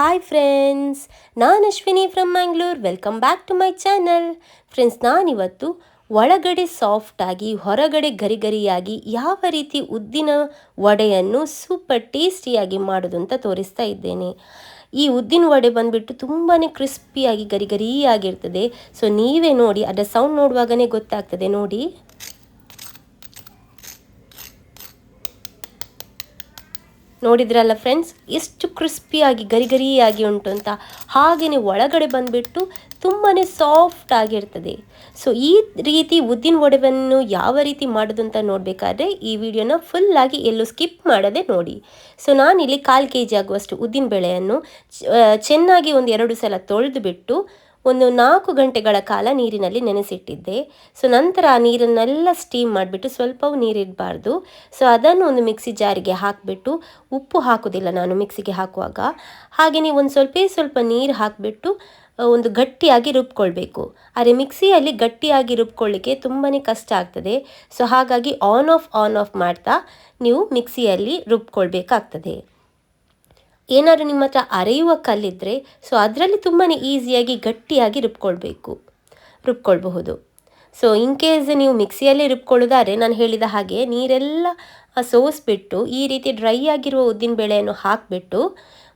Hi friends ನಾನು Ashwini from Mangalore welcome back to my channel friends ನಾನಿವತ್ತು ಒಳಗಡೆ ಸಾಫ್ಟಾಗಿ ಹೊರಗಡೆ ಗರಿಗರಿಯಾಗಿ ಯಾವ ರೀತಿ ಉದ್ದಿನ ವಡೆಯನ್ನು ಸೂಪರ್ ಟೇಸ್ಟಿಯಾಗಿ ಮಾಡೋದು ಅಂತ ತೋರಿಸ್ತಾ ಇದ್ದೇನೆ. ಈ ಉದ್ದಿನ ವಡೆ ಬಂದುಬಿಟ್ಟು ತುಂಬಾ ಕ್ರಿಸ್ಪಿಯಾಗಿ ಗರಿಗರಿಯಾಗಿರ್ತದೆ. ಸೊ ನೀವೇ ನೋಡಿ, ಅದರ ಸೌಂಡ್ ನೋಡುವಾಗಲೇ ಗೊತ್ತಾಗ್ತದೆ. ನೋಡಿ. ನೋಡಿದ್ರಲ್ಲ ಫ್ರೆಂಡ್ಸ್ ಎಷ್ಟು ಕ್ರಿಸ್ಪಿಯಾಗಿ ಗರಿ ಗರಿಯಾಗಿ ಉಂಟು ಅಂತ. ಹಾಗೆಯೇ ಒಳಗಡೆ ಬಂದುಬಿಟ್ಟು ತುಂಬಾ ಸಾಫ್ಟ್ ಆಗಿರ್ತದೆ. ಸೊ ಈ ರೀತಿ ಉದ್ದಿನ ಒಡವನ್ನು ಯಾವ ರೀತಿ ಮಾಡೋದು ಅಂತ ನೋಡಬೇಕಾದ್ರೆ, ಈ ವಿಡಿಯೋನ ಫುಲ್ಲಾಗಿ ಎಲ್ಲೂ ಸ್ಕಿಪ್ ಮಾಡದೆ ನೋಡಿ. ಸೊ ನಾನಿಲ್ಲಿ ಕಾಲು ಕೆ ಜಿ ಆಗುವಷ್ಟು ಉದ್ದಿನ ಬೆಳೆಯನ್ನು ಚೆನ್ನಾಗಿ ಒಂದು ಎರಡು ಸಲ ತೊಳೆದು ಬಿಟ್ಟು ಒಂದು ನಾಲ್ಕು ಗಂಟೆಗಳ ಕಾಲ ನೀರಿನಲ್ಲಿ ನೆನೆಸಿಟ್ಟಿದ್ದೆ. ಸೊ ನಂತರ ಆ ನೀರನ್ನೆಲ್ಲ ಸ್ಟೀಮ್ ಮಾಡಿಬಿಟ್ಟು ಸ್ವಲ್ಪವೂ ನೀರಿಡಬಾರ್ದು. ಸೊ ಅದನ್ನು ಒಂದು ಮಿಕ್ಸಿ ಜಾರಿಗೆ ಹಾಕಿಬಿಟ್ಟು ಉಪ್ಪು ಹಾಕೋದಿಲ್ಲ ನಾನು ಮಿಕ್ಸಿಗೆ ಹಾಕುವಾಗ. ಹಾಗೆಯೇ ಒಂದು ಸ್ವಲ್ಪ ಸ್ವಲ್ಪ ನೀರು ಹಾಕಿಬಿಟ್ಟು ಒಂದು ಗಟ್ಟಿಯಾಗಿ ರುಬ್ಕೊಳ್ಬೇಕು. ಆದರೆ ಮಿಕ್ಸಿಯಲ್ಲಿ ಗಟ್ಟಿಯಾಗಿ ರುಬ್ಕೊಳ್ಳಿಕ್ಕೆ ತುಂಬಾ ಕಷ್ಟ ಆಗ್ತದೆ. ಸೊ ಹಾಗಾಗಿ ಆನ್ ಆಫ್ ಆನ್ ಆಫ್ ಮಾಡ್ತಾ ನೀವು ಮಿಕ್ಸಿಯಲ್ಲಿ ರುಬ್ಕೊಳ್ಬೇಕಾಗ್ತದೆ. ಏನಾದರೂ ನಿಮ್ಮ ಹತ್ರ ಅರೆಯುವ ಕಲ್ಲಿದ್ದರೆ ಸೊ ಅದರಲ್ಲಿ ತುಂಬಾ ಈಸಿಯಾಗಿ, ಗಟ್ಟಿಯಾಗಿ ರುಬ್ಕೊಳ್ಬೇಕು. ರುಬ್ಕೊಳ್ಬಹುದು. ಸೊ ಇನ್ ಕೇಸ್ ನೀವು ಮಿಕ್ಸಿಯಲ್ಲೇ ರುಬ್ಕೊಳ್ಳೋದಾದ್ರೆ ನಾನು ಹೇಳಿದ ಹಾಗೆ ನೀರೆಲ್ಲ ಸೋಸಿಬಿಟ್ಟು, ಈ ರೀತಿ ಡ್ರೈ ಆಗಿರುವ ಉದ್ದಿನ ಬೇಳೆಯನ್ನು ಹಾಕಿಬಿಟ್ಟು,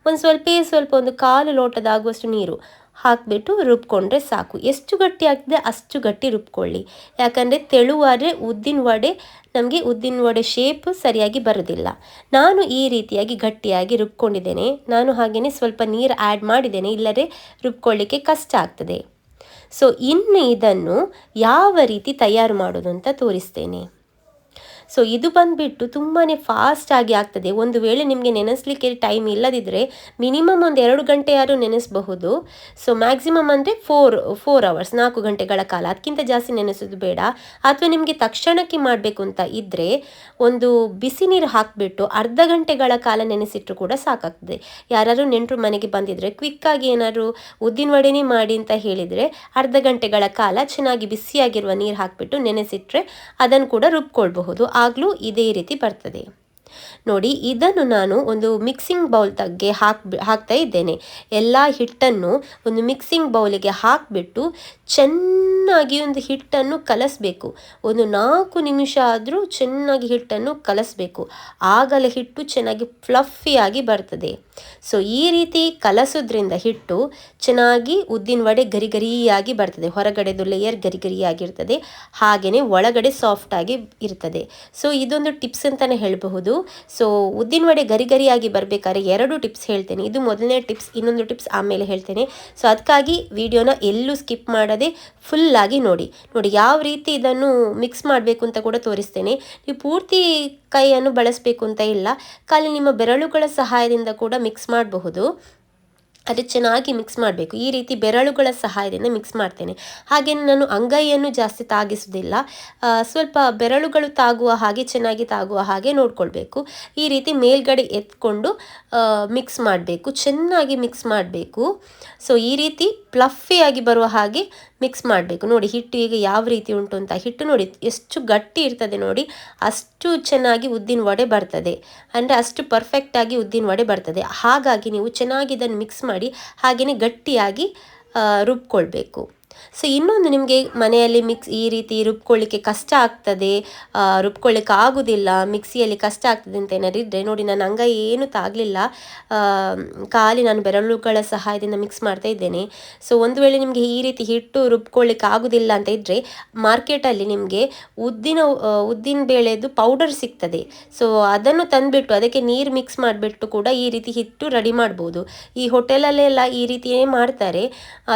ಒಂದು ಸ್ವಲ್ಪ ಸ್ವಲ್ಪ ಒಂದು ಕಾಲು ಲೋಟದಾಗುವಷ್ಟು ನೀರು ಹಾಕಿಬಿಟ್ಟು ರುಬ್ಕೊಂಡ್ರೆ ಸಾಕು. ಎಷ್ಟು ಗಟ್ಟಿ ಆಗ್ತದೆ ಅಷ್ಟು ಗಟ್ಟಿ ರುಬ್ಕೊಳ್ಳಿ. ಯಾಕಂದರೆ ತೆಳುವಾದರೆ ಉದ್ದಿನ ವಡೆ, ನಮಗೆ ಉದ್ದಿನ ವಡೆ ಶೇಪ್ ಸರಿಯಾಗಿ ಬರೋದಿಲ್ಲ. ನಾನು ಈ ರೀತಿಯಾಗಿ ಗಟ್ಟಿಯಾಗಿ ರುಬ್ಕೊಂಡಿದ್ದೇನೆ. ನಾನು ಹಾಗೆಯೇ ಸ್ವಲ್ಪ ನೀರು ಆ್ಯಡ್ ಮಾಡಿದ್ದೇನೆ. ಇಲ್ಲದೆ ರುಬ್ಕೊಳ್ಳಿಕ್ಕೆ ಕಷ್ಟ ಆಗ್ತದೆ. ಸೊ ಇನ್ನು ಇದನ್ನು ಯಾವ ರೀತಿ ತಯಾರು ಮಾಡೋದು ಅಂತ ತೋರಿಸ್ತೇನೆ. ಸೊ ಇದು ಬಂದುಬಿಟ್ಟು ತುಂಬಾ ಫಾಸ್ಟಾಗಿ ಆಗ್ತದೆ. ಒಂದು ವೇಳೆ ನಿಮಗೆ ನೆನೆಸಲಿಕ್ಕೆ ಟೈಮ್ ಇಲ್ಲದಿದ್ದರೆ ಮಿನಿಮಮ್ ಒಂದು ಎರಡು ಗಂಟೆ ನೆನೆಸಬಹುದು. ಸೊ ಮ್ಯಾಕ್ಸಿಮಮ್ ಅಂದರೆ ಫೋರ್ ಫೋರ್ ಅವರ್ಸ್ ನಾಲ್ಕು ಗಂಟೆಗಳ ಕಾಲ. ಅದಕ್ಕಿಂತ ಜಾಸ್ತಿ ನೆನೆಸೋದು ಬೇಡ. ಅಥವಾ ನಿಮಗೆ ತಕ್ಷಣಕ್ಕೆ ಮಾಡಬೇಕು ಅಂತ ಇದ್ದರೆ ಒಂದು ಬಿಸಿ ನೀರು ಹಾಕಿಬಿಟ್ಟು ಅರ್ಧ ಗಂಟೆಗಳ ಕಾಲ ನೆನೆಸಿಟ್ಟರು ಕೂಡ ಸಾಕಾಗ್ತದೆ. ಯಾರಾದರೂ ನೆಂಟರು ಮನೆಗೆ ಬಂದಿದ್ದರೆ ಕ್ವಿಕ್ಕಾಗಿ ಏನಾದರೂ ಉದ್ದಿನ ವಡೆನೇ ಮಾಡಿ ಅಂತ ಹೇಳಿದರೆ ಅರ್ಧ ಗಂಟೆಗಳ ಕಾಲ ಚೆನ್ನಾಗಿ ಬಿಸಿಯಾಗಿರುವ ನೀರು ಹಾಕಿಬಿಟ್ಟು ನೆನೆಸಿಟ್ಟರೆ ಅದನ್ನು ಕೂಡ ರುಬ್ಕೊಳ್ಬಹುದು. ಆಗಲೂ ಇದೇ ರೀತಿ ಬರ್ತದೆ. ನೋಡಿ, ಇದನ್ನು ನಾನು ಒಂದು ಮಿಕ್ಸಿಂಗ್ ಬೌಲ್ ತಗ್ಗೆ ಹಾಕಿ ಹಾಕ್ತಾ ಇದ್ದೇನೆ. ಎಲ್ಲ ಹಿಟ್ಟನ್ನು ಒಂದು ಮಿಕ್ಸಿಂಗ್ ಬೌಲಿಗೆ ಹಾಕಿಬಿಟ್ಟು ಚೆನ್ನಾಗಿ ಒಂದು ಹಿಟ್ಟನ್ನು ಕಲಸಬೇಕು. ಒಂದು ನಾಲ್ಕು ನಿಮಿಷ ಆದರೂ ಚೆನ್ನಾಗಿ ಹಿಟ್ಟನ್ನು ಕಲಸಬೇಕು. ಆಗಲೇ ಹಿಟ್ಟು ಚೆನ್ನಾಗಿ ಫ್ಲಫಿಯಾಗಿ ಬರ್ತದೆ. ಸೊ ಈ ರೀತಿ ಕಲಸೋದ್ರಿಂದ ಹಿಟ್ಟು ಚೆನ್ನಾಗಿ ಉದ್ದಿನ ವಡೆ ಗರಿ ಗರಿಯಾಗಿ ಬರ್ತದೆ. ಹೊರಗಡೆದು ಲೇಯರ್ ಗರಿ ಗರಿಯಾಗಿರ್ತದೆ ಹಾಗೆಯೇ ಒಳಗಡೆ ಸಾಫ್ಟಾಗಿ ಇರ್ತದೆ. ಸೊ ಇದೊಂದು ಟಿಪ್ಸ್ ಅಂತಲೇ ಹೇಳಬಹುದು. ಸೊ ಉದ್ದಿನ ವಡೆ ಗರಿ ಗರಿಯಾಗಿ ಬರಬೇಕಾದ್ರೆ ಎರಡು ಟಿಪ್ಸ್ ಹೇಳ್ತೇನೆ. ಇದು ಮೊದಲನೇ ಟಿಪ್ಸ್ ಇನ್ನೊಂದು ಟಿಪ್ಸ್ ಆಮೇಲೆ ಹೇಳ್ತೇನೆ. ಸೊ ಅದಕ್ಕಾಗಿ ವಿಡಿಯೋನ ಎಲ್ಲೂ ಸ್ಕಿಪ್ ಮಾಡದೆ ಫುಲ್ಲಾಗಿ ನೋಡಿ. ನೋಡಿ, ಯಾವ ರೀತಿ ಇದನ್ನು ಮಿಕ್ಸ್ ಮಾಡಬೇಕು ಅಂತ ಕೂಡ ತೋರಿಸ್ತೇನೆ. ನೀವು ಪೂರ್ತಿ ಕೈಯನ್ನು ಬಳಸಬೇಕು ಅಂತ ಇಲ್ಲ. ಖಾಲಿ ನಿಮ್ಮ ಬೆರಳುಗಳ ಸಹಾಯದಿಂದ ಕೂಡ ಮಿಕ್ಸ್ ಮಾಡಬಹುದು. ಅದು ಚೆನ್ನಾಗಿ ಮಿಕ್ಸ್ ಮಾಡಬೇಕು. ಈ ರೀತಿ ಬೆರಳುಗಳ ಸಹಾಯದಿಂದ ಮಿಕ್ಸ್ ಮಾಡ್ತೇನೆ. ಹಾಗೆಯೇ ನಾನು ಅಂಗೈಯನ್ನು ಜಾಸ್ತಿ ತಾಗಿಸೋದಿಲ್ಲ ಸ್ವಲ್ಪ ಬೆರಳುಗಳು ತಾಗುವ ಹಾಗೆ, ಚೆನ್ನಾಗಿ ತಾಗುವ ಹಾಗೆ ನೋಡ್ಕೊಳ್ಬೇಕು. ಈ ರೀತಿ ಮೇಲ್ಗಡೆ ಎತ್ಕೊಂಡು ಮಿಕ್ಸ್ ಮಾಡಬೇಕು. ಚೆನ್ನಾಗಿ ಮಿಕ್ಸ್ ಮಾಡಬೇಕು. ಸೊ ಈ ರೀತಿ ಪ್ಲಫಿಯಾಗಿ ಬರುವ ಹಾಗೆ ಮಿಕ್ಸ್ ಮಾಡಬೇಕು. ನೋಡಿ ಹಿಟ್ಟು ಈಗ ಯಾವ ರೀತಿ ಉಂಟು ಅಂತ ಹಿಟ್ಟು ನೋಡಿ ಎಷ್ಟು ಗಟ್ಟಿ ಇರ್ತದೆ ನೋಡಿ, ಅಷ್ಟು ಚೆನ್ನಾಗಿ ಉದ್ದಿನ ವಡೆ ಬರ್ತದೆ. ಅಂದರೆ ಅಷ್ಟು ಪರ್ಫೆಕ್ಟಾಗಿ ಉದ್ದಿನ ವಡೆ ಬರ್ತದೆ. ಹಾಗಾಗಿ ನೀವು ಚೆನ್ನಾಗಿ ಇದನ್ನು ಮಿಕ್ಸ್ ಮಾಡಿ ಹಾಗೆಯೇ ಗಟ್ಟಿಯಾಗಿ ರುಬ್ಕೊಳ್ಬೇಕು. ಸೊ ಇನ್ನೊಂದು ನಿಮಗೆ ಮನೆಯಲ್ಲಿ ಮಿಕ್ಸ್ ಈ ರೀತಿ ರುಬ್ಕೊಳ್ಳಿಕ್ಕೆ ಕಷ್ಟ ಆಗ್ತದೆ ರುಬ್ಕೊಳ್ಳಿಕ್ಕೆ ಆಗೋದಿಲ್ಲ, ಮಿಕ್ಸಿಯಲ್ಲಿ ಕಷ್ಟ ಆಗ್ತದೆ ಅಂತ ಏನಾದ್ರು ಇದ್ದರೆ ನೋಡಿ, ನಾನು ಅಂಗ ಏನು ತಾಗಲಿಲ್ಲ. ಖಾಲಿ ನಾನು ಬೆರಳುಗಳ ಸಹಾಯದಿಂದ ಮಿಕ್ಸ್ ಮಾಡ್ತಾ ಇದ್ದೇನೆ. ಸೊ ಒಂದು ವೇಳೆ ನಿಮಗೆ ಈ ರೀತಿ ಹಿಟ್ಟು ರುಬ್ಕೊಳ್ಳಿಕ್ಕೆ ಆಗೋದಿಲ್ಲ ಅಂತ ಇದ್ದರೆ ಮಾರ್ಕೆಟಲ್ಲಿ ನಿಮಗೆ ಉದ್ದಿನ ಉದ್ದಿನ ಬೇಳೆದು ಪೌಡರ್ ಸಿಗ್ತದೆ. ಸೊ ಅದನ್ನು ತಂದುಬಿಟ್ಟು ಅದಕ್ಕೆ ನೀರು ಮಿಕ್ಸ್ ಮಾಡಿಬಿಟ್ಟು ಕೂಡ ಈ ರೀತಿ ಹಿಟ್ಟು ರೆಡಿ ಮಾಡ್ಬೋದು. ಈ ಹೋಟೆಲಲ್ಲೆಲ್ಲ ಈ ರೀತಿಯೇ ಮಾಡ್ತಾರೆ.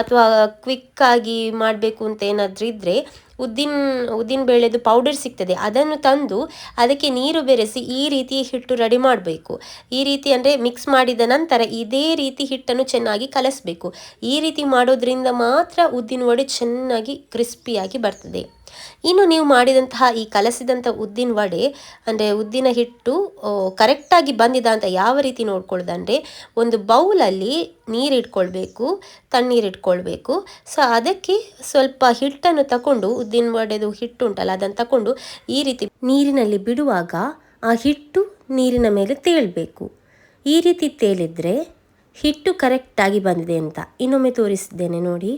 ಅಥವಾ ಕ್ವಿಕ್ಕಾಗಿ ಮಾಡಬೇಕು ಅಂತ ಏನಾದರೂ ಇದ್ದರೆ ಉದ್ದಿನ ಉದ್ದಿನ ಬೇಳೆದು ಪೌಡರ್ ಸಿಗ್ತದೆ. ಅದನ್ನು ತಂದು ಅದಕ್ಕೆ ನೀರು ಬೆರೆಸಿ ಈ ರೀತಿ ಹಿಟ್ಟು ರೆಡಿ ಮಾಡಬೇಕು. ಈ ರೀತಿ ಅಂದರೆ ಮಿಕ್ಸ್ ಮಾಡಿದ ನಂತರ ಇದೇ ರೀತಿ ಹಿಟ್ಟನ್ನು ಚೆನ್ನಾಗಿ ಕಲಸಬೇಕು. ಈ ರೀತಿ ಮಾಡೋದ್ರಿಂದ ಮಾತ್ರ ಉದ್ದಿನ ವಡೆ ಚೆನ್ನಾಗಿ ಕ್ರಿಸ್ಪಿಯಾಗಿ ಬರ್ತದೆ. ಇನ್ನು ನೀವು ಮಾಡಿದಂತಹ ಈ ಕಲಸಿದಂಥ ಉದ್ದಿನ ವಡೆ, ಅಂದರೆ ಉದ್ದಿನ ಹಿಟ್ಟು ಕರೆಕ್ಟಾಗಿ ಬಂದಿದ ಅಂತ ಯಾವ ರೀತಿ ನೋಡ್ಕೊಳ್ಳೋದಂದರೆ, ಒಂದು ಬೌಲಲ್ಲಿ ನೀರು ಇಟ್ಕೊಳ್ಬೇಕು, ತಣ್ಣೀರು ಇಟ್ಕೊಳ್ಬೇಕು. ಸೊ ಅದಕ್ಕೆ ಸ್ವಲ್ಪ ಹಿಟ್ಟನ್ನು ತಗೊಂಡು ಉದ್ದಿನ ವಡೆದು ಹಿಟ್ಟು ಉಂಟಲ್ಲ, ಅದನ್ನು ತಗೊಂಡು ಈ ರೀತಿ ನೀರಿನಲ್ಲಿ ಬಿಡುವಾಗ ಆ ಹಿಟ್ಟು ನೀರಿನ ಮೇಲೆ ತೇಲಬೇಕು ಈ ರೀತಿ ತೇಲಿದ್ರೆ ಹಿಟ್ಟು ಕರೆಕ್ಟಾಗಿ ಬಂದಿದೆ ಅಂತ. ಇನ್ನೊಮ್ಮೆ ತೋರಿಸಿದ್ದೇನೆ, ನೋಡಿ.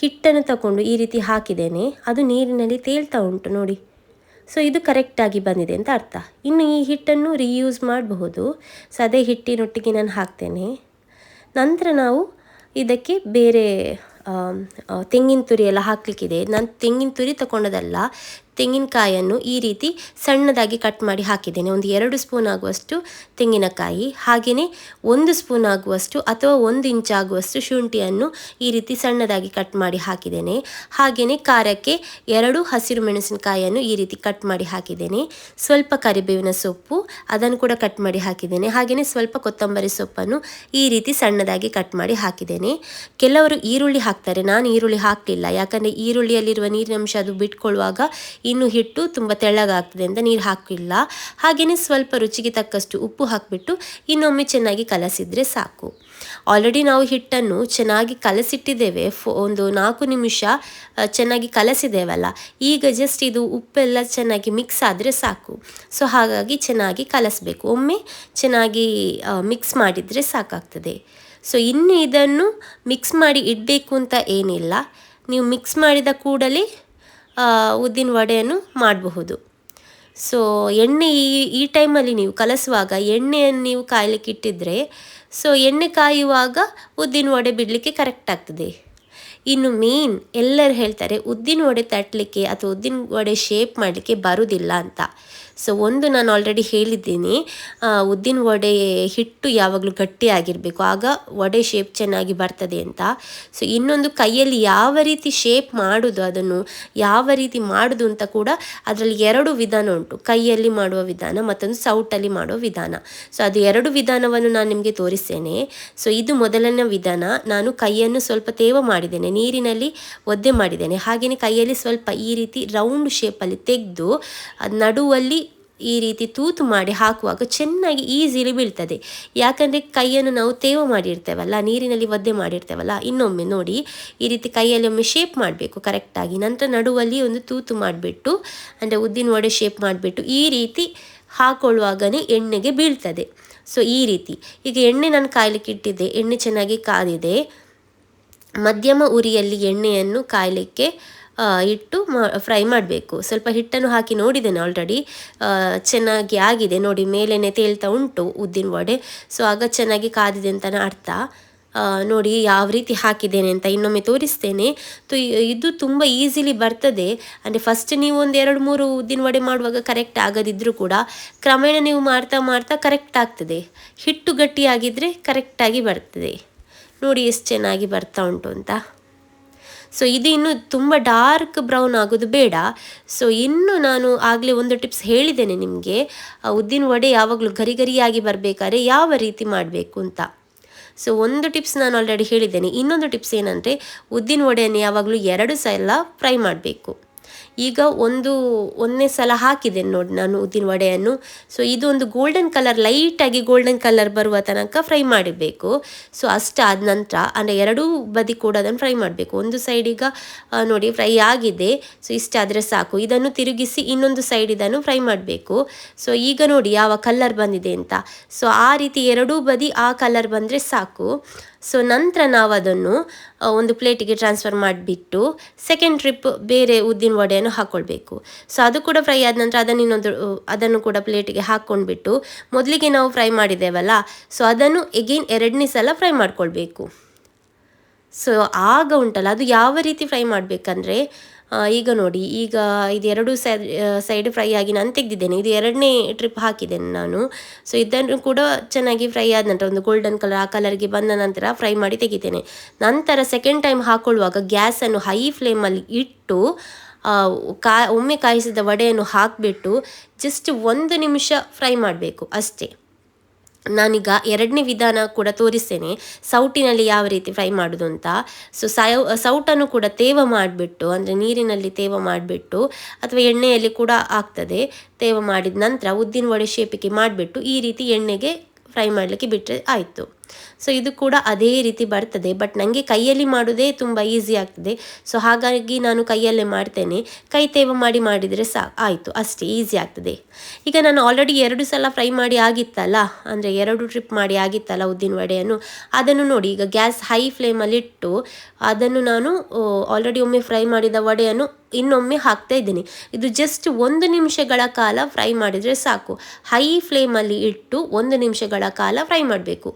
ಹಿಟ್ಟನ್ನು ತಗೊಂಡು ಈ ರೀತಿ ಹಾಕಿದ್ದೇನೆ. ಅದು ನೀರಿನಲ್ಲಿ ತೇಲ್ತಾ ಉಂಟು, ನೋಡಿ. ಸೊ ಇದು ಕರೆಕ್ಟಾಗಿ ಬಂದಿದೆ ಅಂತ ಅರ್ಥ. ಇನ್ನು ಈ ಹಿಟ್ಟನ್ನು ರೀಯೂಸ್ ಮಾಡಬಹುದು. ಸೊ ಅದೇ ಹಿಟ್ಟಿನೊಟ್ಟಿಗೆ ನಾನು ಹಾಕ್ತೇನೆ. ನಂತರ ನಾವು ಇದಕ್ಕೆ ಬೇರೆ ತೆಂಗಿನ ತುರಿ ಎಲ್ಲ ಹಾಕಲಿಕ್ಕಿದೆ. ನಾನು ತೆಂಗಿನ ತುರಿ ತಗೊಂಡದಲ್ಲ ತೆಂಗಿನಕಾಯನ್ನು ಈ ರೀತಿ ಸಣ್ಣದಾಗಿ ಕಟ್ ಮಾಡಿ ಹಾಕಿದ್ದೇನೆ. ಒಂದು ಎರಡು ಸ್ಪೂನ್ ಆಗುವಷ್ಟು ತೆಂಗಿನಕಾಯಿ, ಹಾಗೆಯೇ ಒಂದು ಸ್ಪೂನ್ ಆಗುವಷ್ಟು ಅಥವಾ ಒಂದು ಇಂಚ್ ಆಗುವಷ್ಟು ಶುಂಠಿಯನ್ನು ಈ ರೀತಿ ಸಣ್ಣದಾಗಿ ಕಟ್ ಮಾಡಿ ಹಾಕಿದ್ದೇನೆ. ಹಾಗೆಯೇ ಖಾರಕ್ಕೆ ಎರಡು ಹಸಿರು ಮೆಣಸಿನಕಾಯಿಯನ್ನು ಈ ರೀತಿ ಕಟ್ ಮಾಡಿ ಹಾಕಿದ್ದೇನೆ. ಸ್ವಲ್ಪ ಕರಿಬೇವಿನ ಸೊಪ್ಪು, ಅದನ್ನು ಕೂಡ ಕಟ್ ಮಾಡಿ ಹಾಕಿದ್ದೇನೆ. ಹಾಗೆಯೇ ಸ್ವಲ್ಪ ಕೊತ್ತಂಬರಿ ಸೊಪ್ಪನ್ನು ಈ ರೀತಿ ಸಣ್ಣದಾಗಿ ಕಟ್ ಮಾಡಿ ಹಾಕಿದ್ದೇನೆ. ಕೆಲವರು ಈರುಳ್ಳಿ ಹಾಕ್ತಾರೆ. ನಾನು ಈರುಳ್ಳಿ ಹಾಕಲಿಲ್ಲ. ಯಾಕಂದರೆ ಈರುಳ್ಳಿಯಲ್ಲಿರುವ ನೀರಿನಂಶ ಅದು ಬಿಟ್ಕೊಳ್ಳುವಾಗ ಇನ್ನು ಹಿಟ್ಟು ತುಂಬ ತೆಳ್ಳಗಾಗ್ತದೆ ಅಂತ ನೀರು ಹಾಕಿಲ್ಲ. ಹಾಗೆಯೇ ಸ್ವಲ್ಪ ರುಚಿಗೆ ತಕ್ಕಷ್ಟು ಉಪ್ಪು ಹಾಕಿಬಿಟ್ಟು ಇನ್ನೊಮ್ಮೆ ಚೆನ್ನಾಗಿ ಕಲಸಿದರೆ ಸಾಕು. ಆಲ್ರೆಡಿ ನಾವು ಹಿಟ್ಟನ್ನು ಚೆನ್ನಾಗಿ ಕಲಸಿಟ್ಟಿದ್ದೇವೆ. ಒಂದು ನಾಲ್ಕು ನಿಮಿಷ ಚೆನ್ನಾಗಿ ಕಲಸಿದ್ದೇವಲ್ಲ. ಈಗ ಜಸ್ಟ್ ಇದು ಉಪ್ಪೆಲ್ಲ ಚೆನ್ನಾಗಿ ಮಿಕ್ಸ್ ಆದರೆ ಸಾಕು. ಸೊ ಹಾಗಾಗಿ ಚೆನ್ನಾಗಿ ಕಲಸಬೇಕು. ಒಮ್ಮೆ ಚೆನ್ನಾಗಿ ಮಿಕ್ಸ್ ಮಾಡಿದರೆ ಸಾಕಾಗ್ತದೆ. ಸೊ ಇನ್ನು ಇದನ್ನು ಮಿಕ್ಸ್ ಮಾಡಿ ಇಡಬೇಕು ಅಂತ ಏನಿಲ್ಲ. ನೀವು ಮಿಕ್ಸ್ ಮಾಡಿದ ಕೂಡಲೇ ಉದ್ದಿನ ವಡೆಯನ್ನು ಮಾಡಬಹುದು. ಸೊ ಎಣ್ಣೆ ಈ ಈ ಟೈಮಲ್ಲಿ ನೀವು ಕಲಸುವಾಗ ಎಣ್ಣೆಯನ್ನು ನೀವು ಕಾಯಲಿಕ್ಕೆ ಇಟ್ಟಿದ್ರೆ ಸೊ ಎಣ್ಣೆ ಕಾಯುವಾಗ ಉದ್ದಿನ ವಡೆ ಬಿಡಲಿಕ್ಕೆ ಕರೆಕ್ಟ್ ಆಗ್ತದೆ. ಇನ್ನು ಮೇನ್ ಎಲ್ಲರೂ ಹೇಳ್ತಾರೆ ಉದ್ದಿನ ವಡೆ ತಟ್ಟಲಿಕ್ಕೆ ಅಥವಾ ಉದ್ದಿನ ವಡೆ ಶೇಪ್ ಮಾಡಲಿಕ್ಕೆ ಬರುವುದಿಲ್ಲ ಅಂತ. ಸೊ ಒಂದು ನಾನು ಆಲ್ರೆಡಿ ಹೇಳಿದ್ದೀನಿ ಉದ್ದಿನ ವಡೆ ಹಿಟ್ಟು ಯಾವಾಗಲೂ ಗಟ್ಟಿಯಾಗಿರಬೇಕು ಆಗ ವಡೆ ಶೇಪ್ ಚೆನ್ನಾಗಿ ಬರ್ತದೆ ಅಂತ. ಸೊ ಇನ್ನೊಂದು ಕೈಯಲ್ಲಿ ಯಾವ ರೀತಿ ಶೇಪ್ ಮಾಡೋದು ಅದನ್ನು, ಯಾವ ರೀತಿ ಮಾಡೋದು ಅಂತ ಕೂಡ ಅದರಲ್ಲಿ ಎರಡು ವಿಧಾನ ಉಂಟು. ಕೈಯಲ್ಲಿ ಮಾಡುವ ವಿಧಾನ, ಮತ್ತೊಂದು ಸೌಟಲ್ಲಿ ಮಾಡುವ ವಿಧಾನ. ಸೊ ಅದು ಎರಡು ವಿಧಾನವನ್ನು ನಾನು ನಿಮಗೆ ತೋರಿಸ್ತೇನೆ. ಸೊ ಇದು ಮೊದಲನೇ ವಿಧಾನ. ನಾನು ಕೈಯನ್ನು ಸ್ವಲ್ಪ ತೇವ ಮಾಡಿದ್ದೇನೆ, ನೀರಿನಲ್ಲಿ ಒದ್ದೆ ಮಾಡಿದ್ದೇನೆ. ಹಾಗೆಯೇ ಕೈಯಲ್ಲಿ ಸ್ವಲ್ಪ ಈ ರೀತಿ ರೌಂಡ್ ಶೇಪಲ್ಲಿ ತೆಗೆದು, ಅದು ನಡುವಲ್ಲಿ ಈ ರೀತಿ ತೂತು ಮಾಡಿ ಹಾಕುವಾಗ ಚೆನ್ನಾಗಿ ಈಸಿಲಿ ಬೀಳ್ತದೆ. ಯಾಕಂದರೆ ಕೈಯನ್ನು ನಾವು ತೇವ ಮಾಡಿರ್ತೇವಲ್ಲ, ನೀರಿನಲ್ಲಿ ಒದ್ದೆ ಮಾಡಿರ್ತೇವಲ್ಲ, ಇನ್ನೊಮ್ಮೆ ನೋಡಿ ಈ ರೀತಿ ಕೈಯಲ್ಲಿ ಒಮ್ಮೆ ಶೇಪ್ ಮಾಡಬೇಕು ಕರೆಕ್ಟಾಗಿ ನಂತರ ನಡುವಲ್ಲಿ ಒಂದು ತೂತು ಮಾಡಿಬಿಟ್ಟು, ಅಂದರೆ ಉದ್ದಿನ ವಡೆ ಶೇಪ್ ಮಾಡಿಬಿಟ್ಟು ಈ ರೀತಿ ಹಾಕೊಳ್ಳುವಾಗನೇ ಎಣ್ಣೆಗೆ ಬೀಳ್ತದೆ. ಸೊ ಈ ರೀತಿ. ಈಗ ಎಣ್ಣೆ ನಾನು ಕಾಯಲಿಕ್ಕೆ ಇಟ್ಟಿದ್ದೆ. ಎಣ್ಣೆ ಚೆನ್ನಾಗಿ ಕಾದಿದೆ. ಮಧ್ಯಮ ಉರಿಯಲ್ಲಿ ಎಣ್ಣೆಯನ್ನು ಕಾಯಲಿಕ್ಕೆ ಇಟ್ಟು ಫ್ರೈ ಮಾಡಬೇಕು. ಸ್ವಲ್ಪ ಹಿಟ್ಟನ್ನು ಹಾಕಿ ನೋಡಿದ್ದೇನೆ ಆಲ್ರೆಡಿ ಚೆನ್ನಾಗಿ ಆಗಿದೆ. ನೋಡಿ, ಮೇಲೇನೆ ತೇಳ್ತಾ ಉಂಟು ಉದ್ದಿನ ವಡೆ. ಸೊ ಆಗ ಚೆನ್ನಾಗಿ ಕಾದಿದೆ ಅಂತ ಅರ್ಥ. ನೋಡಿ, ಯಾವ ರೀತಿ ಹಾಕಿದ್ದೇನೆ ಅಂತ ಇನ್ನೊಮ್ಮೆ ತೋರಿಸ್ತೇನೆ. ತು ಇದು ತುಂಬ ಈಸಿಲಿ ಬರ್ತದೆ. ಅಂದರೆ ಫಸ್ಟ್ ನೀವು ಒಂದು ಎರಡು, ಮೂರು ಉದ್ದಿನ ವಡೆ ಮಾಡುವಾಗ ಕರೆಕ್ಟ್ ಆಗದಿದ್ದರೂ ಕೂಡ ಕ್ರಮೇಣ ನೀವು ಮಾಡ್ತಾ ಮಾಡ್ತಾ ಕರೆಕ್ಟ್ ಆಗ್ತದೆ. ಹಿಟ್ಟು ಗಟ್ಟಿಯಾಗಿದ್ದರೆ ಕರೆಕ್ಟಾಗಿ ಬರ್ತದೆ. ನೋಡಿ, ಎಷ್ಟು ಚೆನ್ನಾಗಿ ಬರ್ತಾ ಉಂಟು ಅಂತ. ಸೊ ಇದು ಇನ್ನು ತುಂಬ ಡಾರ್ಕ್ ಬ್ರೌನ್ ಆಗೋದು ಬೇಡ. ಸೊ ಇನ್ನು ನಾನು ಆಗಲೇ ಒಂದು ಟಿಪ್ಸ್ ಹೇಳಿದ್ದೇನೆ ನಿಮಗೆ. ಉದ್ದಿನ ವಡೆ ಯಾವಾಗಲೂ ಗರಿ ಗರಿಯಾಗಿ ಬರಬೇಕಾದ್ರೆ ಯಾವ ರೀತಿ ಮಾಡಬೇಕು ಅಂತ. ಸೊ ಒಂದು ಟಿಪ್ಸ್ ನಾನು ಆಲ್ರೆಡಿ ಹೇಳಿದ್ದೇನೆ. ಇನ್ನೊಂದು ಟಿಪ್ಸ್ ಏನಂದರೆ ಉದ್ದಿನ ವಡೆಯನ್ನು ಯಾವಾಗಲೂ ಎರಡು ಸಲ ಫ್ರೈ ಮಾಡಬೇಕು. ಈಗ ಒಂದು, ಒಂದನೇ ಸಲ ಹಾಕಿದ್ದೇನೆ ನೋಡಿ ನಾನು ಉದ್ದಿನ ವಡೆಯನ್ನು. ಸೊ ಇದು ಒಂದು ಗೋಲ್ಡನ್ ಕಲರ್ ಲೈಟಾಗಿ ಗೋಲ್ಡನ್ ಕಲರ್ ಬರುವ ತನಕ ಫ್ರೈ ಮಾಡಬೇಕು. ಸೊ ಅಷ್ಟಾದ ನಂತರ, ಅಂದರೆ ಎರಡೂ ಬದಿ ಕೂಡ ಅದನ್ನು ಫ್ರೈ ಮಾಡಬೇಕು. ಒಂದು ಸೈಡ್ ಈಗ ನೋಡಿ ಫ್ರೈ ಆಗಿದೆ. ಸೊ ಇಷ್ಟಾದರೆ ಸಾಕು. ಇದನ್ನು ತಿರುಗಿಸಿ ಇನ್ನೊಂದು ಸೈಡ್ ಇದನ್ನು ಫ್ರೈ ಮಾಡಬೇಕು. ಸೊ ಈಗ ನೋಡಿ ಯಾವ ಕಲರ್ ಬಂದಿದೆ ಅಂತ. ಸೊ ಆ ರೀತಿ ಎರಡೂ ಬದಿ ಆ ಕಲರ್ ಬಂದರೆ ಸಾಕು. ಸೊ ನಂತರ ನಾವು ಅದನ್ನು ಒಂದು ಪ್ಲೇಟಿಗೆ ಟ್ರಾನ್ಸ್ಫರ್ ಮಾಡಿಬಿಟ್ಟು ಸೆಕೆಂಡ್ ಟ್ರಿಪ್ ಬೇರೆ ಉದ್ದಿನ ವಡೆಯನ್ನು ಹಾಕ್ಕೊಳ್ಬೇಕು ಸೊ ಅದು ಕೂಡ ಫ್ರೈ ಆದ ನಂತರ ಅದನ್ನು ಇನ್ನೊಂದು ಅದನ್ನು ಕೂಡ ಪ್ಲೇಟಿಗೆ ಹಾಕ್ಕೊಂಡ್ಬಿಟ್ಟು ಮೊದಲಿಗೆ ನಾವು ಫ್ರೈ ಮಾಡಿದ್ದೇವಲ್ಲ ಸೊ ಅದನ್ನು ಎಗೇನ್ ಎರಡನೇ ಸಲ ಫ್ರೈ ಮಾಡ್ಕೊಳ್ಬೇಕು. ಸೊ ಆಗ ಉಂಟಲ್ಲ, ಅದು ಯಾವ ರೀತಿ ಫ್ರೈ ಮಾಡಬೇಕಂದ್ರೆ ಈಗ ನೋಡಿ, ಈಗ ಇದು ಎರಡು ಸೈಡ್ ಸೈಡ್ ಫ್ರೈ ಆಗಿ ನಾನು ತೆಗೆದಿದ್ದೇನೆ, ಇದು ಎರಡನೇ ಟ್ರಿಪ್ ಹಾಕಿದ್ದೇನೆ ನಾನು. ಸೊ ಇದನ್ನು ಕೂಡ ಚೆನ್ನಾಗಿ ಫ್ರೈ ಆದ ನಂತರ, ಒಂದು ಗೋಲ್ಡನ್ ಕಲರ್ ಆ ಕಲರ್ಗೆ ಬಂದ ನಂತರ ಫ್ರೈ ಮಾಡಿ ತೆಗಿತೇನೆ. ನಂತರ ಸೆಕೆಂಡ್ ಟೈಮ್ ಹಾಕ್ಕೊಳ್ಳುವಾಗ ಗ್ಯಾಸನ್ನು ಹೈ ಫ್ಲೇಮಲ್ಲಿ ಇಟ್ಟು ಕಾ, ಒಮ್ಮೆ ಕಾಯಿಸಿದ ವಡೆಯನ್ನು ಹಾಕಿಬಿಟ್ಟು ಜಸ್ಟ್ ಒಂದು ನಿಮಿಷ ಫ್ರೈ ಮಾಡಬೇಕು ಅಷ್ಟೇ. ನಾನೀಗ ಎರಡನೇ ವಿಧಾನ ಕೂಡ ತೋರಿಸ್ತೇನೆ. ಸೌಟಿನಲ್ಲಿ ಯಾವ ರೀತಿ ಫ್ರೈ ಮಾಡೋದು ಅಂತ. ಸೊ ಸೌ ಸೌಟನ್ನು ಕೂಡ ತೇವ ಮಾಡಿಬಿಟ್ಟು, ಅಂದರೆ ನೀರಿನಲ್ಲಿ ತೇವ ಮಾಡಿಬಿಟ್ಟು, ಅಥವಾ ಎಣ್ಣೆಯಲ್ಲಿ ಕೂಡ ಆಗ್ತದೆ. ತೇವ ಮಾಡಿದ ನಂತರ ಉದ್ದಿನ ವಡೆ ಶೇಪಿಗೆ ಮಾಡಿಬಿಟ್ಟು ಈ ರೀತಿ ಎಣ್ಣೆಗೆ ಫ್ರೈ ಮಾಡಲಿಕ್ಕೆ ಬಿಟ್ಟರೆ ಆಯಿತು. ಸೊ ಇದು ಕೂಡ ಅದೇ ರೀತಿ ಬರ್ತದೆ. ಬಟ್ ನನಗೆ ಕೈಯಲ್ಲಿ ಮಾಡೋದೇ ತುಂಬ ಈಸಿ ಆಗ್ತದೆ. ಸೊ ಹಾಗಾಗಿ ನಾನು ಕೈಯಲ್ಲೇ ಮಾಡ್ತೇನೆ. ಕೈ ತೇವ ಮಾಡಿ ಮಾಡಿದರೆ ಸಾ, ಆಯಿತು. ಅಷ್ಟೇ ಈಸಿ ಆಗ್ತದೆ. ಈಗ ನಾನು ಆಲ್ರೆಡಿ ಎರಡು ಸಲ ಫ್ರೈ ಮಾಡಿ ಆಗಿತ್ತಲ್ಲ, ಅಂದರೆ ಎರಡು ಟ್ರಿಪ್ ಮಾಡಿ ಆಗಿತ್ತಲ್ಲ ಉದ್ದಿನ ವಡೆಯನ್ನು, ಅದನ್ನು ನೋಡಿ. ಈಗ ಗ್ಯಾಸ್ ಹೈ ಫ್ಲೇಮಲ್ಲಿಟ್ಟು ಅದನ್ನು ನಾನು ಆಲ್ರೆಡಿ ಒಮ್ಮೆ ಫ್ರೈ ಮಾಡಿದ ವಡೆಯನ್ನು ಇನ್ನೊಮ್ಮೆ ಹಾಕ್ತಾ ಇದ್ದೀನಿ. ಇದು ಜಸ್ಟ್ ಒಂದು ನಿಮಿಷಗಳ ಕಾಲ ಫ್ರೈ ಮಾಡಿದರೆ ಸಾಕು. ಹೈ ಫ್ಲೇಮಲ್ಲಿ ಇಟ್ಟು ಒಂದು ನಿಮಿಷಗಳ ಕಾಲ ಫ್ರೈ ಮಾಡಬೇಕು.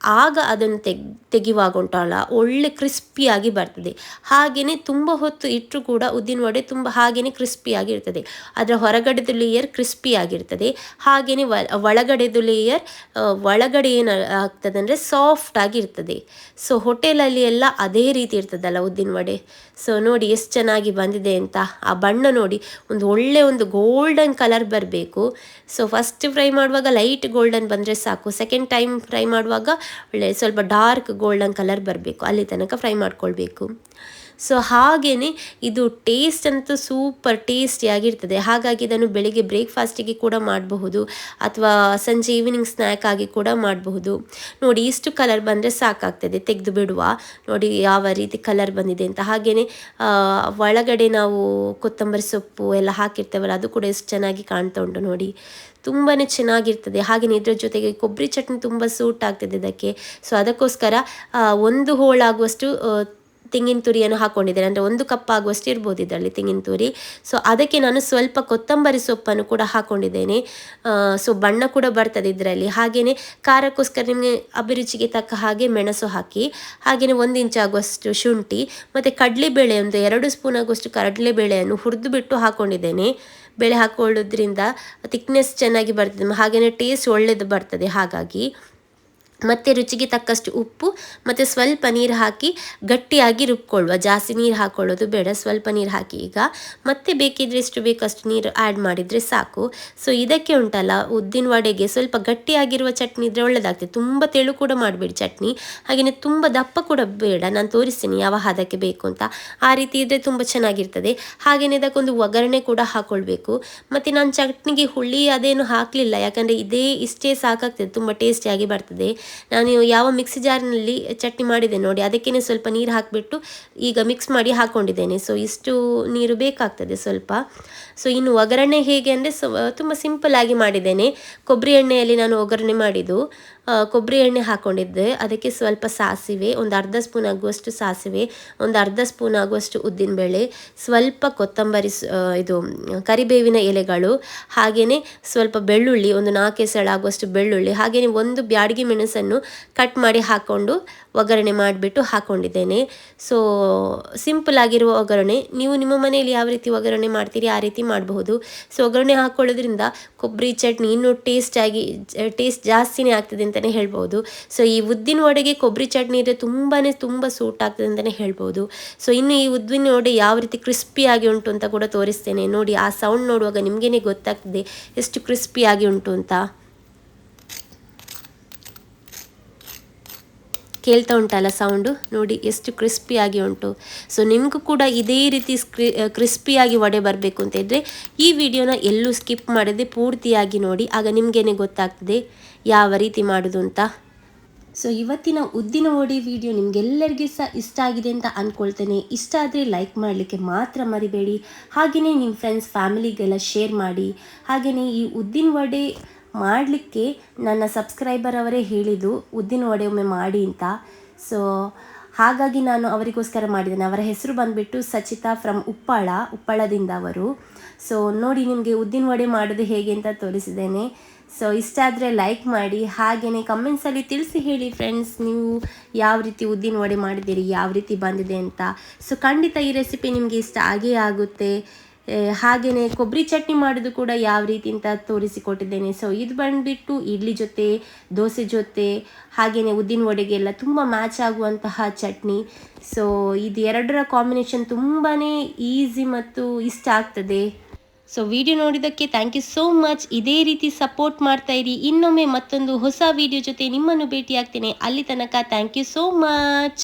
ಆಗ ಅದನ್ನು ತೆಗ್ ತೆಗೆಯುವಾಗ ಉಂಟಲ್ಲ ಒಳ್ಳೆ ಕ್ರಿಸ್ಪಿಯಾಗಿ ಬರ್ತದೆ. ಹಾಗೆಯೇ ತುಂಬ ಹೊತ್ತು ಇಟ್ಟರೂ ಕೂಡ ಉದ್ದಿನ ವಡೆ ತುಂಬ ಹಾಗೆಯೇ ಕ್ರಿಸ್ಪಿಯಾಗಿರ್ತದೆ ಅದರ ಹೊರಗಡೆದು ಲೇಯರ್ ಕ್ರಿಸ್ಪಿಯಾಗಿರ್ತದೆ ಹಾಗೆಯೇ ಒಳಗಡೆದು ಲೇಯರ್ ಒಳಗಡೆ ಏನು ಆಗ್ತದೆ ಅಂದರೆ ಸಾಫ್ಟ್ ಆಗಿರ್ತದೆ ಸೊ ಹೋಟೆಲಲ್ಲಿ ಎಲ್ಲ ಅದೇ ರೀತಿ ಇರ್ತದಲ್ಲ ಉದ್ದಿನ ವಡೆ. ಸೊ ನೋಡಿ ಎಷ್ಟು ಚೆನ್ನಾಗಿ ಬಂದಿದೆ ಅಂತ. ಆ ಬಣ್ಣ ನೋಡಿ, ಒಂದು ಒಳ್ಳೆ ಒಂದು ಗೋಲ್ಡನ್ ಕಲರ್ ಬರಬೇಕು. ಸೊ ಫಸ್ಟ್ ಫ್ರೈ ಮಾಡುವಾಗ ಲೈಟ್ ಗೋಲ್ಡನ್ ಬಂದರೆ ಸಾಕು. ಸೆಕೆಂಡ್ ಟೈಮ್ ಫ್ರೈ ಮಾಡುವಾಗ ಒಳ್ಳೆ ಸ್ವಲ್ಪ ಡಾರ್ಕ್ ಗೋಲ್ಡನ್ ಕಲರ್ ಬರಬೇಕು. ಅಲ್ಲಿ ತನಕ ಫ್ರೈ ಮಾಡ್ಕೊಳ್ಬೇಕು. ಸೊ ಹಾಗೆಯೇ ಇದು ಟೇಸ್ಟ್ ಅಂತೂ ಸೂಪರ್ ಟೇಸ್ಟಿಯಾಗಿರ್ತದೆ ಹಾಗಾಗಿ ಇದನ್ನು ಬೆಳಿಗ್ಗೆ ಬ್ರೇಕ್ಫಾಸ್ಟಿಗೆ ಕೂಡ ಮಾಡಬಹುದು, ಅಥವಾ ಸಂಜೆ ಈವ್ನಿಂಗ್ ಸ್ನ್ಯಾಕ್ ಆಗಿ ಕೂಡ ಮಾಡಬಹುದು. ನೋಡಿ, ಇಷ್ಟು ಕಲರ್ ಬಂದರೆ ಸಾಕಾಗ್ತದೆ ತೆಗೆದು ಬಿಡುವ ನೋಡಿ, ಯಾವ ರೀತಿ ಕಲರ್ ಬಂದಿದೆ ಅಂತ. ಹಾಗೆಯೇ ಒಳಗಡೆ ನಾವು ಕೊತ್ತಂಬರಿ ಸೊಪ್ಪು ಎಲ್ಲ ಹಾಕಿರ್ತೇವಲ್ಲ, ಅದು ಕೂಡ ಎಷ್ಟು ಚೆನ್ನಾಗಿ ಕಾಣ್ತಾ ಉಂಟು ನೋಡಿ. ತುಂಬಾ ಚೆನ್ನಾಗಿರ್ತದೆ. ಹಾಗೆಯೇ ಇದರ ಜೊತೆಗೆ ಕೊಬ್ಬರಿ ಚಟ್ನಿ ತುಂಬ ಸೂಟ್ ಆಗ್ತದೆ ಇದಕ್ಕೆ. ಸೊ ಅದಕ್ಕೋಸ್ಕರ ಒಂದು ಹೋಳಾಗುವಷ್ಟು ತೆಂಗಿನ ತುರಿಯನ್ನು ಹಾಕ್ಕೊಂಡಿದ್ದೇನೆ ಅಂದರೆ ಒಂದು ಕಪ್ ಆಗುವಷ್ಟು ಇರ್ಬೋದು ಇದರಲ್ಲಿ ತೆಂಗಿನ ತುರಿ. ಸೊ ಅದಕ್ಕೆ ನಾನು ಸ್ವಲ್ಪ ಕೊತ್ತಂಬರಿ ಸೊಪ್ಪನ್ನು ಕೂಡ ಹಾಕ್ಕೊಂಡಿದ್ದೇನೆ ಸೊ ಬಣ್ಣ ಕೂಡ ಬರ್ತದೆ ಇದರಲ್ಲಿ. ಹಾಗೆಯೇ ಖಾರಕ್ಕೋಸ್ಕರ ನಿಮಗೆ ಅಭಿರುಚಿಗೆ ತಕ್ಕ ಹಾಗೆ ಮೆಣಸು ಹಾಕಿ ಹಾಗೆಯೇ ಒಂದು ಇಂಚು ಆಗುವಷ್ಟು ಶುಂಠಿ, ಮತ್ತು ಕಡಲೆಬೇಳೆ ಒಂದು ಎರಡು ಸ್ಪೂನ್ ಆಗುವಷ್ಟು ಕಡಲೆಬೇಳೆಯನ್ನು ಹುರಿದು ಬಿಟ್ಟು ಹಾಕ್ಕೊಂಡಿದ್ದೇನೆ ಬೇಳೆ ಹಾಕೊಳ್ಳೋದ್ರಿಂದ ತಿಕ್ನೆಸ್ ಚೆನ್ನಾಗಿ ಬರ್ತದೆ. ಹಾಗೆಯೇ ಟೇಸ್ಟ್ ಒಳ್ಳೆಯದು ಬರ್ತದೆ. ಹಾಗಾಗಿ ಮತ್ತು ರುಚಿಗೆ ತಕ್ಕಷ್ಟು ಉಪ್ಪು, ಮತ್ತು ಸ್ವಲ್ಪ ನೀರು ಹಾಕಿ ಗಟ್ಟಿಯಾಗಿ ರುಬ್ಕೊಳ್ಳುವ. ಜಾಸ್ತಿ ನೀರು ಹಾಕೊಳ್ಳೋದು ಬೇಡ, ಸ್ವಲ್ಪ ನೀರು ಹಾಕಿ ಈಗ. ಮತ್ತೆ ಬೇಕಿದ್ರೆ ಎಷ್ಟು ಬೇಕಷ್ಟು ನೀರು ಆ್ಯಡ್ ಮಾಡಿದರೆ ಸಾಕು. ಸೊ ಇದಕ್ಕೆ ಉಂಟಲ್ಲ, ಉದ್ದಿನ ವಡೆಗೆ ಸ್ವಲ್ಪ ಗಟ್ಟಿಯಾಗಿರುವ ಚಟ್ನಿ ಇದ್ದರೆ ಒಳ್ಳೆಯದಾಗ್ತದೆ ತುಂಬ ತೆಳು ಕೂಡ ಮಾಡಬೇಡಿ ಚಟ್ನಿ. ಹಾಗೆಯೇ ತುಂಬ ದಪ್ಪ ಕೂಡ ಬೇಡ, ನಾನು ತೋರಿಸ್ತೀನಿ ಯಾವ ಹದಕ್ಕೆ ಬೇಕು ಅಂತ. ಆ ರೀತಿ ಇದ್ದರೆ ತುಂಬ ಚೆನ್ನಾಗಿರ್ತದೆ. ಹಾಗೆಯೇ ಇದಕ್ಕೊಂದು ಒಗ್ಗರಣೆ ಕೂಡ ಹಾಕ್ಕೊಳ್ಬೇಕು ಮತ್ತು ನಾನು ಚಟ್ನಿಗೆ ಹುಳಿ ಅದೇನು ಹಾಕಲಿಲ್ಲ, ಯಾಕಂದರೆ ಇದೇ ಇಷ್ಟೇ ಸಾಕಾಗ್ತದೆ, ತುಂಬ ಟೇಸ್ಟಿಯಾಗಿ ಬರ್ತದೆ. ನಾನು ಯಾವ ಮಿಕ್ಸಿ ಜಾರಿನಲ್ಲಿ ಚಟ್ನಿ ಮಾಡಿದೆ ನೋಡಿ ಅದಕ್ಕೇ ಸ್ವಲ್ಪ ನೀರು ಹಾಕಿಬಿಟ್ಟು ಈಗ ಮಿಕ್ಸ್ ಮಾಡಿ ಹಾಕ್ಕೊಂಡಿದ್ದೇನೆ ಸೊ ಇಷ್ಟು ನೀರು ಬೇಕಾಗ್ತದೆ ಸ್ವಲ್ಪ. ಸೊ ಇನ್ನು ಒಗ್ಗರಣೆ ಹೇಗೆ ಅಂದರೆ, ಸೊ, ತುಂಬ ಸಿಂಪಲ್ಲಾಗಿ ಮಾಡಿದ್ದೇನೆ. ಕೊಬ್ಬರಿ ಎಣ್ಣೆಯಲ್ಲಿ ನಾನು ಒಗ್ಗರಣೆ ಮಾಡಿದ್ದು. ಕೊಬ್ಬರಿ ಎಣ್ಣೆ ಹಾಕ್ಕೊಂಡಿದ್ದೆ ಅದಕ್ಕೆ ಸ್ವಲ್ಪ ಸಾಸಿವೆ, ಒಂದು ಅರ್ಧ ಸ್ಪೂನ್ ಆಗುವಷ್ಟು ಸಾಸಿವೆ, ಒಂದು ಅರ್ಧ ಸ್ಪೂನ್ ಆಗುವಷ್ಟು ಉದ್ದಿನಬೇಳೆ ಸ್ವಲ್ಪ ಕೊತ್ತಂಬರಿ ಇದು, ಕರಿಬೇವಿನ ಎಲೆಗಳು ಹಾಗೆಯೇ ಸ್ವಲ್ಪ ಬೆಳ್ಳುಳ್ಳಿ, ಒಂದು ನಾಲ್ಕು ಎಸಳಾಗುವಷ್ಟು ಬೆಳ್ಳುಳ್ಳಿ ಹಾಗೆಯೇ ಒಂದು ಬ್ಯಾಡಗಿ ಮೆಣಸನ್ನು ಕಟ್ ಮಾಡಿ ಹಾಕ್ಕೊಂಡು ಒಗ್ಗರಣೆ ಮಾಡಿಬಿಟ್ಟು ಹಾಕ್ಕೊಂಡಿದ್ದೇನೆ ಸೊ ಸಿಂಪಲ್ ಆಗಿರುವ ಒಗ್ಗರಣೆ. ನೀವು ನಿಮ್ಮ ಮನೆಯಲ್ಲಿ ಯಾವ ರೀತಿ ಒಗ್ಗರಣೆ ಮಾಡ್ತೀರಿ, ಆ ರೀತಿ ಮಾಡಬಹುದು. ಸೊ ಒಗ್ಗರಣೆ ಹಾಕ್ಕೊಳ್ಳೋದ್ರಿಂದ ಕೊಬ್ಬರಿ ಚಟ್ನಿ ಇನ್ನೂ ಟೇಸ್ಟಾಗಿ ಟೇಸ್ಟ್ ಜಾಸ್ತಿನೇ ಆಗ್ತದೆ ಅಂತಲೇ ಹೇಳ್ಬೋದು. ಸೊ ಈ ಉದ್ದಿನ ವಡೆಗೆ ಕೊಬ್ಬರಿ ಚಟ್ನಿ ಇದ್ರೆ ತುಂಬಾ ತುಂಬ ಸೂಟ್ ಆಗ್ತದೆ ಅಂತಲೇ ಹೇಳ್ಬೋದು. ಸೊ ಇನ್ನು ಈ ಉದ್ದಿನ ವಡೆ ಯಾವ ರೀತಿ ಕ್ರಿಸ್ಪಿಯಾಗಿ ಉಂಟು ಅಂತ ಕೂಡ ತೋರಿಸ್ತೇನೆ. ನೋಡಿ, ಆ ಸೌಂಡ್ ನೋಡುವಾಗ ನಿಮಗೇನೆ ಗೊತ್ತಾಗ್ತದೆ ಎಷ್ಟು ಕ್ರಿಸ್ಪಿಯಾಗಿ ಉಂಟು ಅಂತ. ಕೇಳ್ತಾ ಉಂಟಲ್ಲ ಸೌಂಡು ನೋಡಿ, ಎಷ್ಟು ಕ್ರಿಸ್ಪಿಯಾಗಿ ಉಂಟು. ಸೊ ನಿಮಗೂ ಕೂಡ ಇದೇ ರೀತಿ ಸ್ಕ್ರಿ ಕ್ರಿಸ್ಪಿಯಾಗಿ ವಡೆ ಬರಬೇಕು ಅಂತ ಇದ್ದರೆ ಈ ವಿಡಿಯೋನ ಎಲ್ಲೂ ಸ್ಕಿಪ್ ಮಾಡದೆ ಪೂರ್ತಿಯಾಗಿ ನೋಡಿ. ಆಗ ನಿಮಗೇನೆ ಗೊತ್ತಾಗ್ತದೆ. ಯಾವ ರೀತಿ ಮಾಡೋದು ಅಂತ? ಸೊ ಇವತ್ತಿನ ಉದ್ದಿನ ವಡೆ ವಿಡಿಯೋ ನಿಮಗೆಲ್ಲರಿಗೂ ಸಹ ಇಷ್ಟ ಆಗಿದೆ ಅಂತ ಅಂದ್ಕೊಳ್ತೇನೆ ಇಷ್ಟ ಆದರೆ ಲೈಕ್ ಮಾಡಲಿಕ್ಕೆ ಮಾತ್ರ ಮರಿಬೇಡಿ. ಹಾಗೆಯೇ ನಿಮ್ಮ ಫ್ರೆಂಡ್ಸ್ ಫ್ಯಾಮಿಲಿಗೆಲ್ಲ ಶೇರ್ ಮಾಡಿ. ಹಾಗೆಯೇ ಈ ಉದ್ದಿನ ವಡೆ ಮಾಡಲಿಕ್ಕೆ ನನ್ನ ಸಬ್ಸ್ಕ್ರೈಬರ್ ಅವರೇ ಹೇಳಿದ್ದು, ಉದ್ದಿನ ವಡೆ ಒಮ್ಮೆ ಮಾಡಿ ಅಂತ. ಸೊ ಹಾಗಾಗಿ ನಾನು ಅವರಿಗೋಸ್ಕರ ಮಾಡಿದ್ದೇನೆ. ಅವರ ಹೆಸರು ಬಂದುಬಿಟ್ಟು ಸಚಿತಾ ಫ್ರಮ್ ಉಪ್ಪಾಳ, ಉಪ್ಪಳದಿಂದ ಅವರು. ಸೊ ನೋಡಿ ನಿಮಗೆ ಉದ್ದಿನ ವಡೆ ಮಾಡೋದು ಹೇಗೆ ಅಂತ ತೋರಿಸಿದ್ದೇನೆ. ಸೊ ಇಷ್ಟ ಆದರೆ ಲೈಕ್ ಮಾಡಿ ಹಾಗೆಯೇ ಕಮೆಂಟ್ಸಲ್ಲಿ ತಿಳಿಸಿ ಹೇಳಿ ಫ್ರೆಂಡ್ಸ್ ನೀವು ಯಾವ ರೀತಿ ಉದ್ದಿನ ವಡೆ ಮಾಡಿದ್ದೀರಿ, ಯಾವ ರೀತಿ ಬಂದಿದೆ ಅಂತ. ಸೊ ಖಂಡಿತ ಈ ರೆಸಿಪಿ ನಿಮಗೆ ಇಷ್ಟ ಆಗೇ ಆಗುತ್ತೆ. ಹಾಗೆಯೇ ಕೊಬ್ಬರಿ ಚಟ್ನಿ ಮಾಡೋದು ಕೂಡ ಯಾವ ರೀತಿ ಅಂತ ತೋರಿಸಿಕೊಟ್ಟಿದ್ದೇನೆ. ಸೊ ಇದು ಬಂದುಬಿಟ್ಟು ಇಡ್ಲಿ ಜೊತೆ, ದೋಸೆ ಜೊತೆ ಹಾಗೆಯೇ ಉದ್ದಿನ ವಡೆಗೆಲ್ಲ ತುಂಬ ಮ್ಯಾಚ್ ಆಗುವಂತಹ ಚಟ್ನಿ. ಸೊ ಇದು ಎರಡರ ಕಾಂಬಿನೇಷನ್ ತುಂಬಾ ಈಸಿ ಮತ್ತು ಇಷ್ಟ ಆಗ್ತದೆ. ಸೊ ವಿಡಿಯೋ ನೋಡಿದ್ದಕ್ಕೆ ಥ್ಯಾಂಕ್ ಯು ಸೋ ಮಚ್ ಇದೇ ರೀತಿ ಸಪೋರ್ಟ್ ಮಾಡ್ತಾ ಇರಿ. ಇನ್ನೊಮ್ಮೆ ಮತ್ತೊಂದು ಹೊಸ ವಿಡಿಯೋ ಜೊತೆ ನಿಮ್ಮನ್ನು ಭೇಟಿ ಆಗ್ತೇನೆ ಅಲ್ಲಿ ತನಕ ಥ್ಯಾಂಕ್ ಯು ಸೋ ಮಚ್